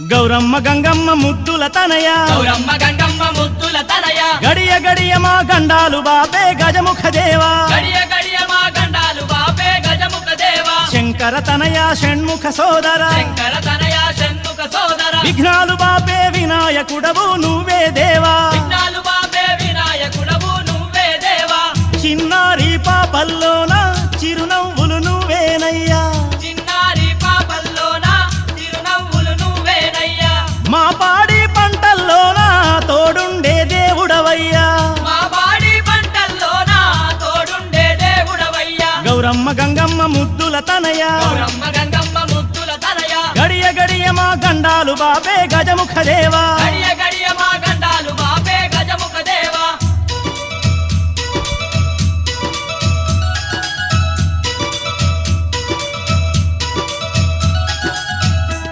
గౌరమ్మ గంగమ్మ ముద్దుల తనయ. గౌరమ్మ గంగమ్మ ముద్దుల తనయ. గడియ గడియ మా గండాలు బాపే గజముఖ దేవా. గడియ గడియ మా గండాలు బాపే గజముఖ దేవా. శంకర తనయ షణ్ముఖ సోదర. శంకర తనయ షణ్ముఖ సోదర. విఘ్నాలు బాపే వినాయకుడవు నువ్వే దేవా. విఘ్నాలు బాపే వినాయకుడవు నువ్వే దేవా. చిన్నారి పాపల్లోన చిరునవ్వులు నువ్వేనయ్యా. గౌరమ్మ గంగమ్మ ముద్దుల తనయ. గంగమ్మ ముద్దుల తనయ. గడియ గడియ మా గండాలు బాపే గజముఖ దేవా